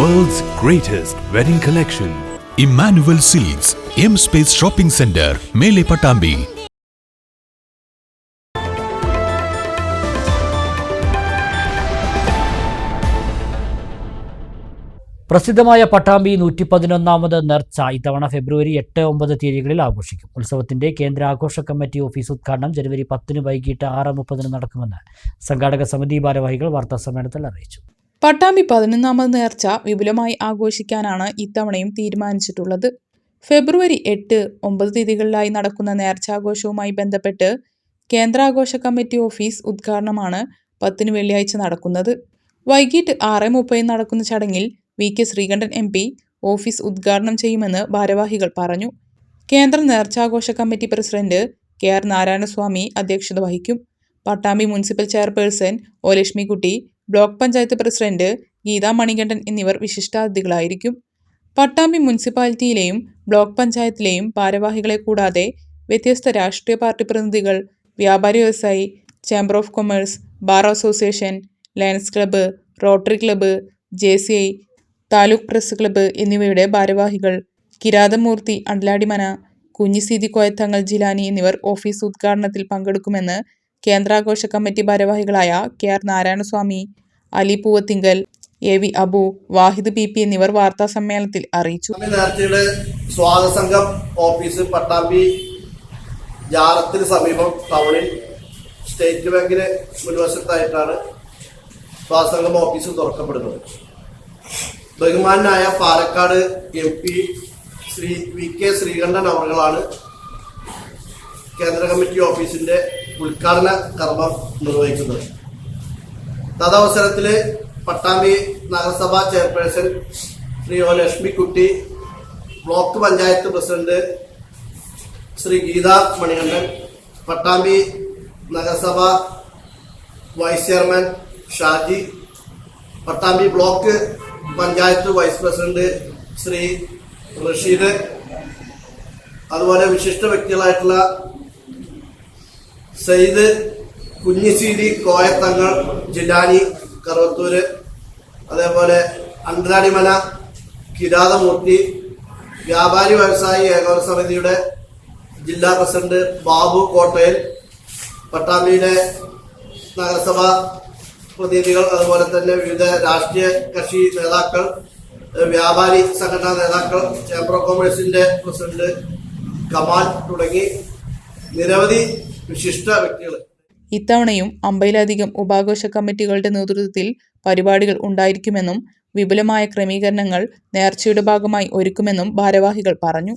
World's greatest wedding collection. Emmanuel silks M space shopping centre മേലെ പട്ടാമ്പി പ്രസിദ്ധമായ പട്ടാമ്പി നൂറ്റി പതിനൊന്നാമത് നേർച്ച ഇത്തവണ ഫെബ്രുവരി എട്ട് ഒമ്പത് തീയതികളിൽ ആഘോഷിക്കും. ഉത്സവത്തിന്റെ കേന്ദ്ര ആഘോഷ കമ്മിറ്റി ഓഫീസ് ഉദ്ഘാടനം ജനുവരി പത്തിന് വൈകിട്ട് ആറ് മുപ്പതിന് നടക്കുമെന്ന് സംഘാടക സമിതി ഭാരവാഹികൾ വാർത്താസമ്മേളനത്തിൽ അറിയിച്ചു. പട്ടാമ്പി പതിനൊന്നാമത് നേർച്ച വിപുലമായി ആഘോഷിക്കാനാണ് ഇത്തവണയും തീരുമാനിച്ചിട്ടുള്ളത്. ഫെബ്രുവരി എട്ട് ഒമ്പത് തീയതികളിലായി നടക്കുന്ന നേർച്ചാഘോഷവുമായി ബന്ധപ്പെട്ട് കേന്ദ്രാഘോഷ കമ്മിറ്റി ഓഫീസ് ഉദ്ഘാടനമാണ് പത്തിന് വെള്ളിയാഴ്ച നടക്കുന്നത്. വൈകിട്ട് ആറ് മുപ്പതിന് നടക്കുന്ന ചടങ്ങിൽ V K Sreekandan M P office ഉദ്ഘാടനം ചെയ്യുമെന്ന് ഭാരവാഹികൾ പറഞ്ഞു. കേന്ദ്ര നേർച്ചാഘോഷ committee president K R Narayanaswamy അധ്യക്ഷത വഹിക്കും. Pattambi municipal chairperson O Lakshmikutty block panchayat president Geetha Manikandan എന്നിവർ വിശിഷ്ടാതിഥികളായിരിക്കും. പട്ടാമ്പി മുനിസിപ്പാലിറ്റിയിലെയും ബ്ലോക്ക് പഞ്ചായത്തിലെയും ഭാരവാഹികളെ കൂടാതെ വ്യത്യസ്ത രാഷ്ട്രീയ പാർട്ടി പ്രതിനിധികൾ വ്യാപാരി വ്യവസായി chamber of commerce bar association lions club rotary club J C I taluk press club എന്നിവയുടെ ഭാരവാഹികൾ കിരാതമൂർത്തി അണ്ടലാടിമന കുഞ്ഞിസീതി കോയത്തങ്ങൾ ജിലാനി എന്നിവർ ഓഫീസ് ഉദ്ഘാടനത്തിൽ പങ്കെടുക്കുമെന്ന് കേന്ദ്രാഘോഷ കമ്മിറ്റി ഭാരവാഹികളായ K R Narayanaswamy Ali Poovathinkal A V Abu Wahid P P എന്നിവർ വാർത്താ സമ്മേളനത്തിൽ അറിയിച്ചു. പട്ടാമ്പി നേർച്ചയുടെ സ്വാഗത സംഘം ഓഫീസ് പട്ടാമ്പി ജാറത്തിന് സമീപം ടൗണിൽ സ്റ്റേറ്റ് ബാങ്കിന് മുൻവശത്തായിട്ടാണ് സ്വാഗത സംഘം ഓഫീസ് തുറക്കപ്പെടുന്നത്. ബഹുമാനായ Palakkad M P Shri V K Sreekandan അവറുകളാണ് കേന്ദ്ര കമ്മിറ്റി ഓഫീസിന്റെ ഉദ്ഘാടന കർമ്മം നിർവഹിക്കുന്നത് തദവസരത്തിൽ പട്ടാമ്പി നഗരസഭാ chairperson Shri O Lakshmikutty block panchayat president Shri Geetha Manikandan Pattambi നഗരസഭ vice chairman Shaji Pattambi block panchayat vice president Shri Rasheed അതുപോലെ വിശിഷ്ട വ്യക്തികളായിട്ടുള്ള സയ്യിദ് കുഞ്ഞിശ്ശേരി കോയത്തങ്ങൾ ജിലാനി കറുവത്തൂര് അതേപോലെ അണ്ടനാടിമല കിരാതമൂർത്തി വ്യാപാരി വ്യവസായി ഏകോപന സമിതിയുടെ ജില്ലാ പ്രസിഡന്റ് ബാബു കോട്ടയിൽ പട്ടാമ്പിയിലെ നഗരസഭ പ്രതിനിധികൾ അതുപോലെ തന്നെ വിവിധ രാഷ്ട്രീയ കക്ഷി നേതാക്കൾ വ്യാപാരി സംഘടനാ നേതാക്കൾ ചേംബർ ഓഫ് കോമേഴ്സിന്റെ പ്രസിഡന്റ് കമാൽ തുടങ്ങി. നിരവധി വിശിഷ്ട വ്യക്തികൾ ഇത്തവണയും അമ്പതിലധികം ഉപാഘോഷ കമ്മിറ്റികളുടെ നേതൃത്വത്തിൽ പരിപാടികൾ ഉണ്ടായിരിക്കുമെന്നും വിപുലമായ ക്രമീകരണങ്ങൾ നേർച്ചയുടെ ഭാഗമായി ഒരുക്കുമെന്നും ഭാരവാഹികൾ പറഞ്ഞു.